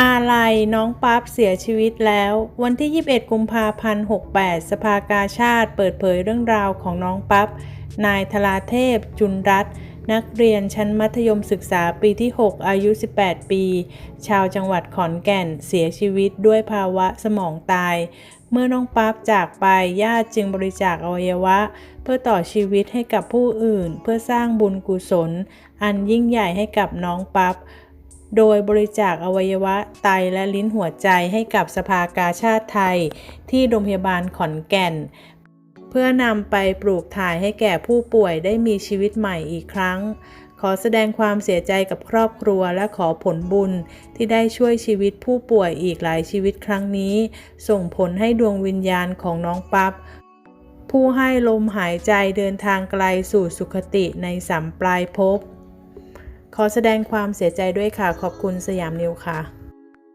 อาลัยน้องปั๊บเสียชีวิตแล้ว วันที่ 21 กุมภาพันธ์ 68 สภากาชาติเปิดเผยเรื่องราวของน้องปั๊บ นายธราเทพ จุนรัตน์นักเรียนชั้นมัธยมศึกษาปีที่ 6 อายุ 18 ปี ชาวจังหวัดขอนแก่นเสียชีวิตด้วยภาวะสมองตาย เมื่อน้องปั๊บจากไปญาติจึงบริจาคอวัยวะ เพื่อต่อชีวิตให้กับผู้อื่น เพื่อสร้างบุญกุศล อันยิ่งใหญ่ให้กับน้องปั๊บ โดยบริจาคอวัยวะไตและลิ้นหัวใจให้กับสภากาชาติไทย ที่โรงพยาบาลขอนแก่น เพื่อนำไปปลูกถ่ายให้แก่ผู้ป่วยได้มีชีวิตใหม่อีกครั้ง ขอแสดงความเสียใจกับครอบครัวและขอผลบุญที่ได้ช่วยชีวิตผู้ป่วยอีกหลายชีวิตครั้งนี้ ส่งผลให้ดวงวิญญาณของน้องปั๊บผู้ให้ลมหายใจเดินทางไกลสู่สุคติในสัมปลายภพ ขอแสดงความเสียใจด้วยค่ะ ขอบคุณสยามนิวค่ะ